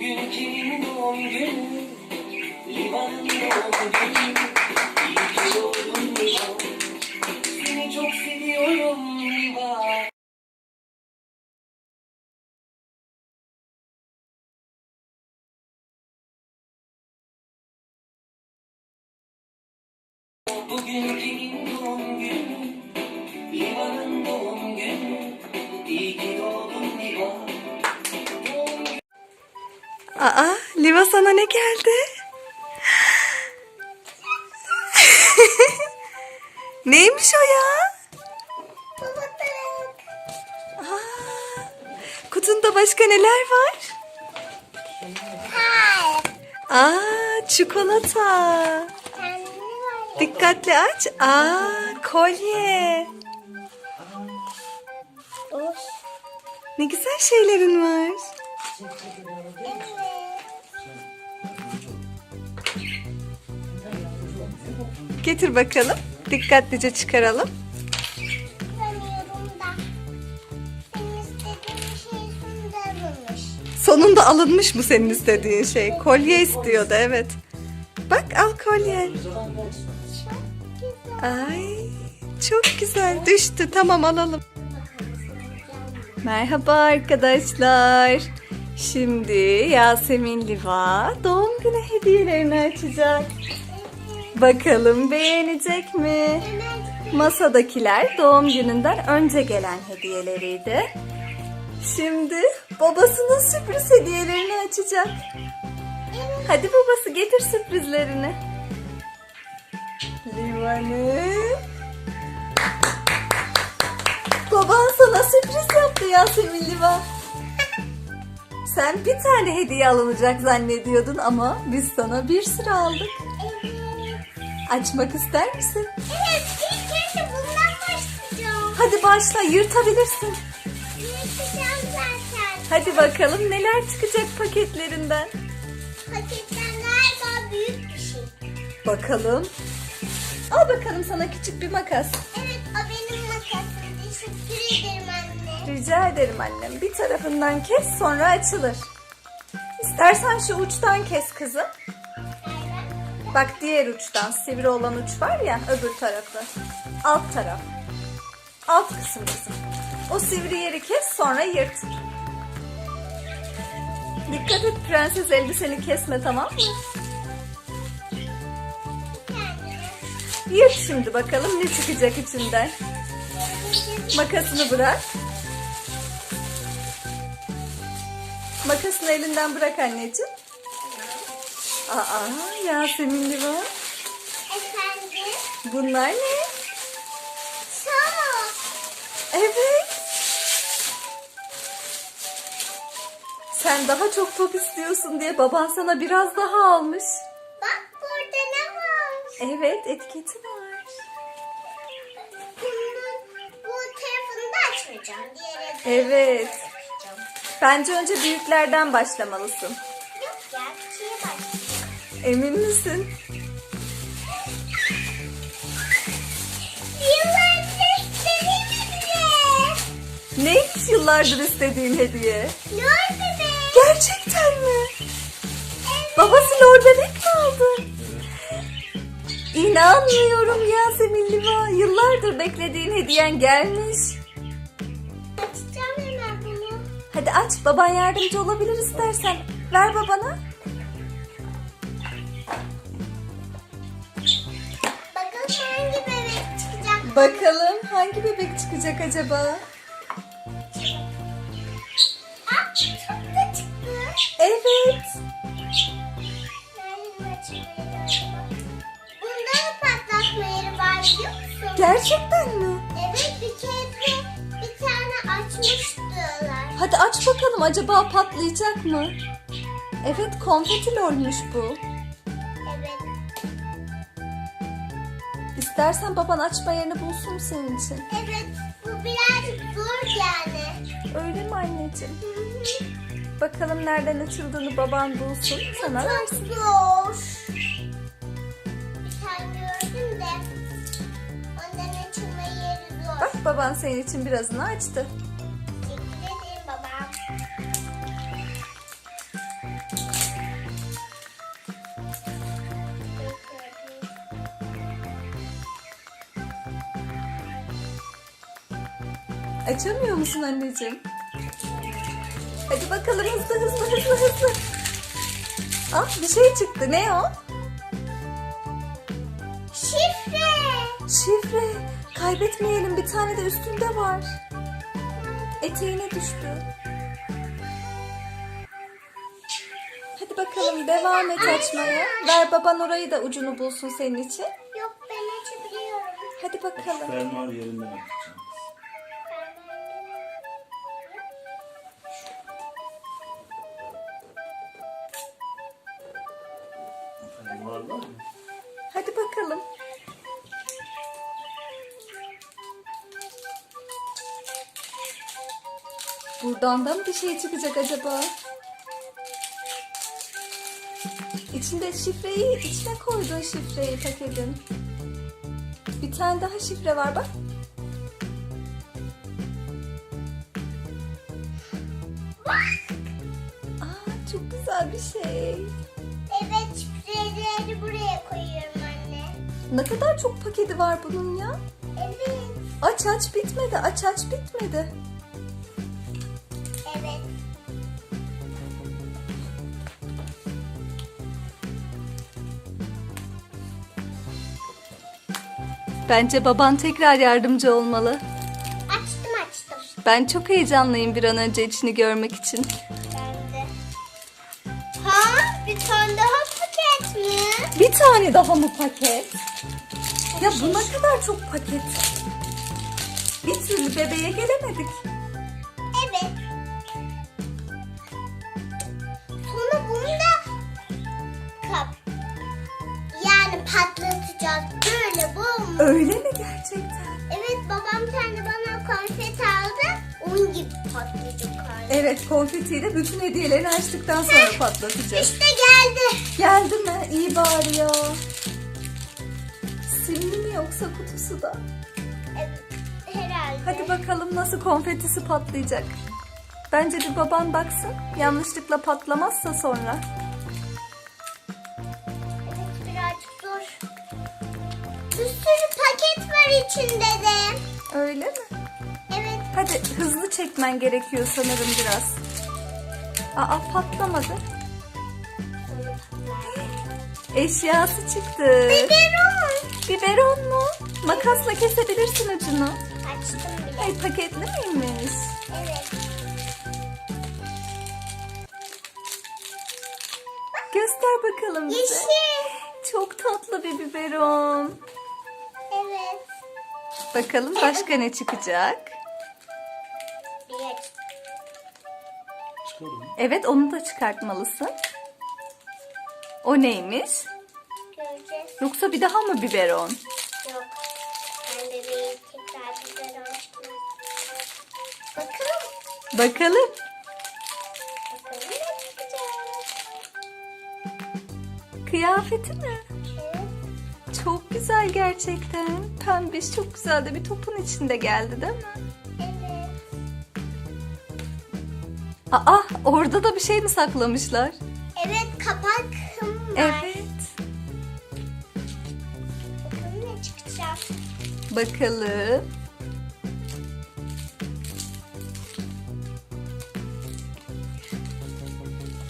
Bugün kimin doğum günü? Livan'ın doğum günü. Aa, Liva sana ne geldi? Neymiş o ya? Aa, kutunda başka neler var? Aa, çikolata. Dikkatli aç. Aa, kolye. Ne güzel şeylerin var. Getir bakalım. Dikkatlice çıkaralım. Sonunda alınmış mı senin istediğin şey? Kolye istiyordu evet. Bak al kolye. Ay çok güzel düştü. Tamam alalım. Merhaba arkadaşlar. Şimdi Yasemin Liva doğum günü hediyelerini açacak. Bakalım beğenecek mi? Masadakiler doğum gününden önce gelen hediyeleriydi. Şimdi babasının sürpriz hediyelerini açacak. Hadi babası getir sürprizlerini. Livan'ı. Baban sana sürpriz yaptı Yasemin Livan. Sen bir tane hediye alınacak zannediyordun ama biz sana bir sürü aldık. Açmak ister misin? Evet, ilk önce bundan başlayacağım. Hadi başla yırtabilirsin. Yırtacağım zaten. Hadi bakalım neler çıkacak paketlerinden. Paketten galiba büyük bir şey. Bakalım. Al bakalım sana küçük bir makas. Evet, o benim makasım. Teşekkür ederim anne. Rica ederim annem. Bir tarafından kes sonra açılır. İstersen şu uçtan kes kızım. Bak diğer uçtan sivri olan uç var ya öbür tarafı. Alt taraf. Alt kısım kızım. O sivri yeri kes sonra yırt. Dikkat et prenses elbiseni kesme tamam mı? Yırt şimdi bakalım ne çıkacak içinden. Makasını bırak. Makasını elinden bırak anneciğim. Aa Yasemin Liva. Efendim? Bunlar ne? Çok. Evet. Sen daha çok top istiyorsun diye baban sana biraz daha almış. Bak burada ne var? Evet etiketi var. Bunun bu tarafını da açmayacağım. Diğeri de Evet. Bence önce büyüklerden başlamalısın. Emin misin? Yıllardır istediğim hediye. Neymiş yıllardır istediğin hediye? Lor bebek. Gerçekten mi? Babası lor bebek mi aldı? İnanmıyorum Yasemin Liva. Yıllardır beklediğin hediyen gelmiş. Açacağım hemen bunu. Hadi aç baban yardımcı olabilir istersen. Ver babana. Bakalım hangi bebek çıkacak acaba? Aa, çok da çıktı. Evet. Bunda da patlatma yeri var biliyor musun? Gerçekten mi? Evet bir kere bir tane açmıştılar. Hadi aç bakalım acaba patlayacak mı? Evet konfeti lolmuş bu. İstersen baban açma yerini bulsun senin için. Evet bu birazcık zor yani. Öyle mi anneciğim? Bakalım nereden açıldığını baban bulsun sana Çok versin. zor. Tane gördüm de ondan açılma yeri zor. Bak baban senin için birazını açtı. Açamıyor musun anneciğim? Hadi bakalım hızlı hızlı hızlı hızlı. Ah bir şey çıktı. Ne o? Şifre. Şifre. Kaybetmeyelim. Bir tane de üstünde var. Eteğine düştü. Hadi bakalım devam et açmaya. Ver baban orayı da ucunu bulsun senin için. Yok ben açabiliyorum. Hadi bakalım. Fermuar yerinden Mı bir şey çıkacak acaba? İçinde şifreyi, içine koyduğun şifreyi paketin. Bir tane daha şifre var bak. Aa, çok güzel bir şey. Evet şifreleri buraya koyuyorum anne. Ne kadar çok paketi var bunun ya. Evet. Aç aç bitmedi, aç aç bitmedi. Bence baban tekrar yardımcı olmalı. Açtım açtım. Ben çok heyecanlıyım bir an önce içini görmek için. Ben de. Ha bir tane daha paket mi? Bir tane daha mı paket? Ya bu ne kadar çok paket. Bir türlü bebeğe gelemedik. Gibi patlayacak. Evet konfetiyle bütün hediyelerini açtıktan sonra patlatacağız. İşte geldi. Geldi mi? İyi bari ya. Simli mi yoksa kutusu da? Evet, herhalde. Hadi bakalım nasıl konfetisi patlayacak. Bence bir baban baksın. Yanlışlıkla patlamazsa sonra. Evet birazcık zor. Bir sürü paket var içinde de. Öyle mi? Hadi hızlı çekmen gerekiyor sanırım biraz. Aa patlamadı. Eşyası çıktı. Biberon. Biberon mu? Makasla kesebilirsin ucunu. Açtım bile. Ay paketli miymiş? Evet. Göster bakalım bize. Yeşil. Çok tatlı bir biberon. Evet. Bakalım başka ne çıkacak? Çıkarım. Evet onu da çıkartmalısın. O neymiş? Göreceğiz. Yoksa bir daha mı biberon? Yok. Ben bebeği tekrar biberon çıkmaz. Bakalım. Bakalım. Bakalım ne çıkacak. Kıyafeti mi? Evet. Çok güzel gerçekten. Pembiş çok güzel de bir topun içinde geldi değil mi? Aa orada da bir şey mi saklamışlar? Evet kapakım var. Evet. Bakalım ne çıkacak. Bakalım.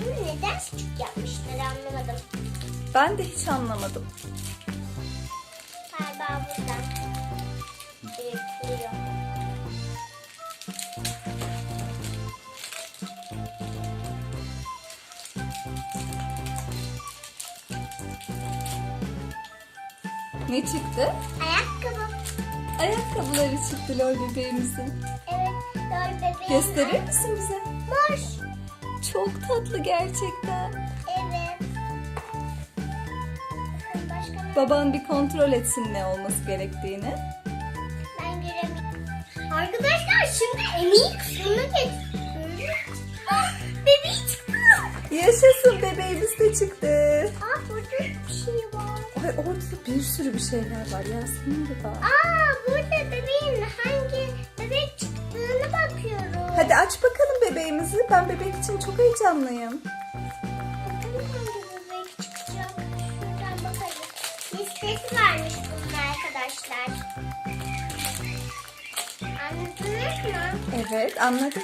Bunu neden küçük yapmışlar anlamadım. Ben de hiç anlamadım. Ne çıktı? Ayakkabı. Ayakkabıları çıktı lol bebeğimizin. Evet. Lol bebeğim. Gösterir misin bize? Mor. Çok tatlı gerçekten. Evet. Başka? Baban bir kontrol etsin ne olması gerektiğini. Ben göremiyorum. Arkadaşlar şimdi en iyi kısmına geçiyoruz. Ah, Bebeği çıktı. Yaşasın bebeğimiz de çıktı. Aa burada bir şey var. Ay orada bir sürü bir şeyler var Yasemin de bak. Aa burada bebeğin hangi bebek çıktığını bakıyorum. Hadi aç bakalım bebeğimizi. Ben bebek için çok heyecanlıyım. Bakalım hangi bebek çıkacak. Şuradan bakalım. Listesi varmış bunun arkadaşlar. Anladınız mı? Evet anladık.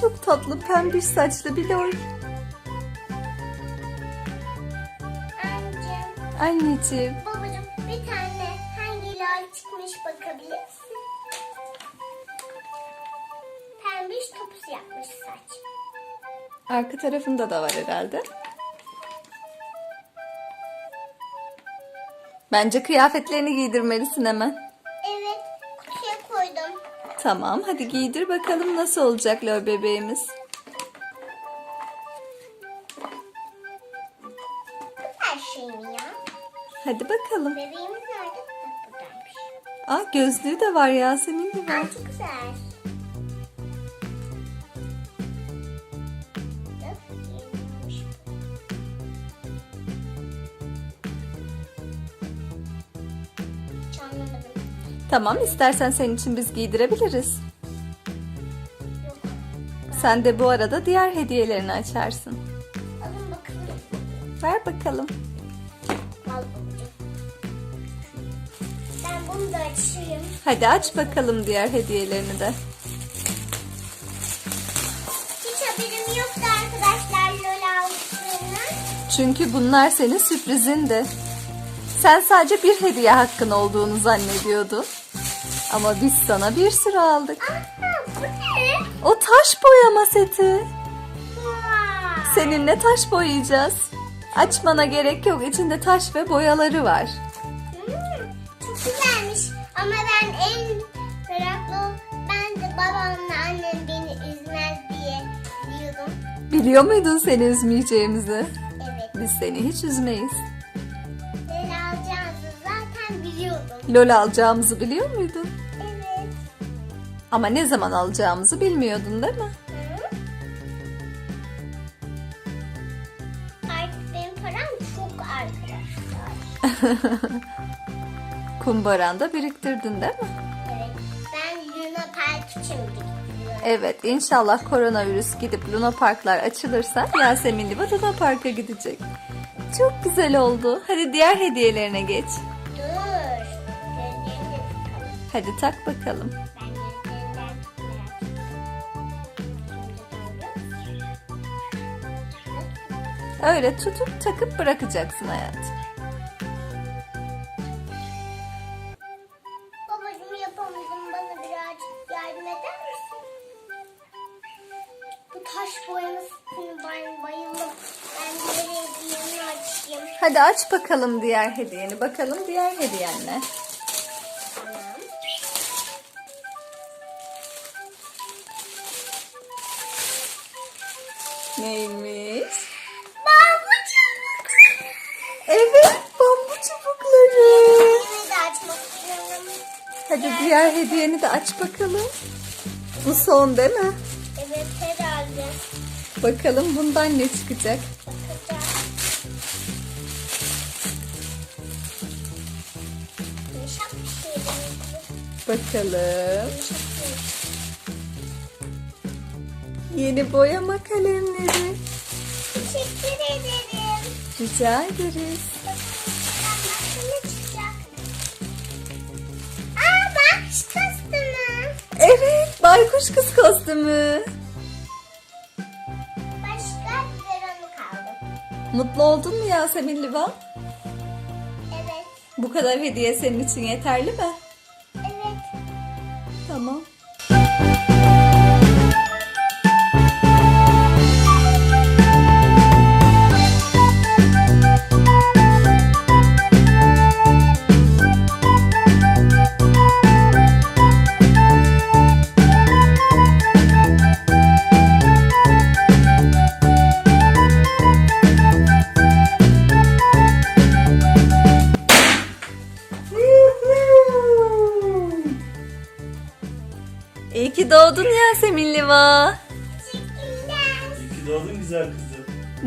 Çok tatlı pembiş saçlı bir lol. Anneciğim, babacığım bir tane hangi lal çıkmış bakabilir misin? Pembiş topuz yapmış saç. Arka tarafında da var herhalde. Bence kıyafetlerini giydirmelisin hemen. Tamam hadi giydir bakalım nasıl olacak lol bebeğimiz. Her şeyimi ya. Hadi bakalım. Bebeğimiz nerede? Buradaymış. Aa gözlüğü de var Yasemin de var. Aa, çok güzel. Tamam istersen senin için biz giydirebiliriz. Sen de bu arada diğer hediyelerini açarsın. Alın bakalım. Ver bakalım. Al. Ben bunu da açayım. Hadi aç bakalım diğer hediyelerini de. Hiç haberim yoktu arkadaşlar Lola aldıklarının. Çünkü bunlar senin sürprizindi. Sen sadece bir hediye hakkın olduğunu zannediyordun. Ama biz sana bir sürü aldık. Aha bu ne? O taş boyama seti. Vay. Seninle taş boyayacağız. Açmana gerek yok. İçinde taş ve boyaları var. Hmm, çok güzelmiş. Ama ben en meraklı ben de babamla annem beni üzmez diye diyordum. Biliyor muydun seni üzmeyeceğimizi? Evet. Biz seni hiç üzmeyiz. Lol alacağımızı biliyor muydun? Evet. Ama ne zaman alacağımızı bilmiyordun değil mi? Hı? Artık benim param çok arkadaşlar. Kumbaranda biriktirdin değil mi? Evet. Ben Luna Park için biriktiriyorum. Evet inşallah koronavirüs gidip Luna Parklar açılırsa Yasemin Liva Luna Park'a gidecek. Çok güzel oldu. Hadi diğer hediyelerine geç. Hadi tak bakalım. Öyle tutup takıp bırakacaksın hayatım. Babacığım yapamadım. Bana birazcık yardım eder misin? Bu taş boyamasını ben bayıldım. Ben diğer hediyemi açayım. Hadi aç bakalım diğer hediyeni. Bakalım diğer hediyen ne? Diğer hediyeni de aç bakalım. Bu son değil mi? Evet herhalde. Bakalım bundan ne çıkacak? Bakacağım. Şey. Bakalım. Değil. Yeni boyama kalemleri. Teşekkür ederim. Rica ederiz. Baykuş kız kostümü. Başka Veronik kaldı. Mutlu oldun mu Yasemin Liva? Evet. Bu kadar hediye senin için yeterli mi?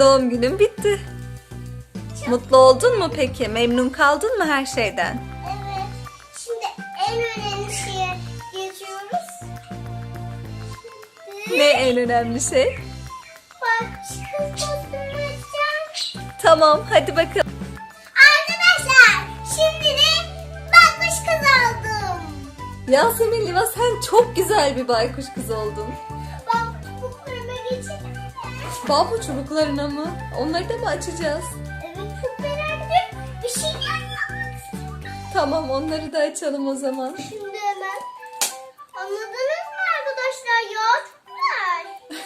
Doğum günün bitti. Mutlu oldun mu peki? Memnun kaldın mı her şeyden? Evet. Şimdi en önemli şeye geçiyoruz. Ne en önemli şey? Bak açacağım. Tamam hadi bakalım. Arkadaşlar şimdi de bakmış kız aldım. Yasemin Liva sen çok güzel bir baykuş kız oldun. Bambu çubuklarına mı? Onları da mı açacağız? Evet çok merak ediyorum. Bir şeyler yapmak istiyorum. Tamam onları da açalım o zaman. Şimdi hemen. Anladınız mı arkadaşlar ya? Çok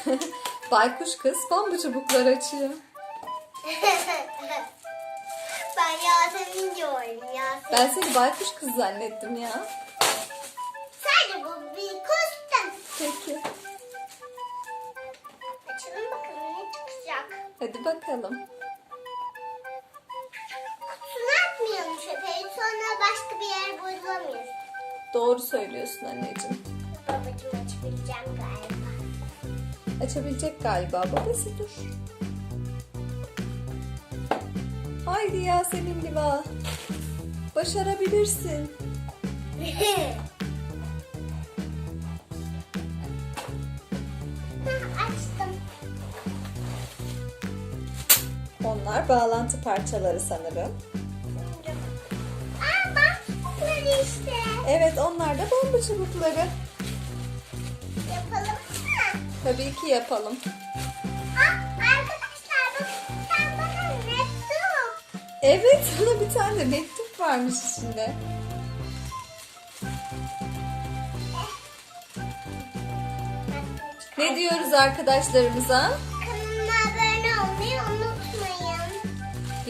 güzel. baykuş kız bambu çubukları açıyor. ben Yasemin diyorum Yasemin. Ben seni baykuş kız zannettim ya. Sadece bu bir kostüm. Peki. Hadi bakalım. Kutusunu atmayalım şöpeyi. Sonra başka bir yer bulamıyoruz. Doğru söylüyorsun anneciğim. Babacım açabileceğim galiba. Açabilecek galiba babası dur. Haydi Yasemin Liva. Başarabilirsin. Bağlantı parçaları sanırım. Aa bak bunları işte. Evet onlar da bambu çubukları. Yapalım mı? Tabii ki yapalım. Evet sana bir tane mektup varmış içinde. Ne diyoruz arkadaşlarımıza?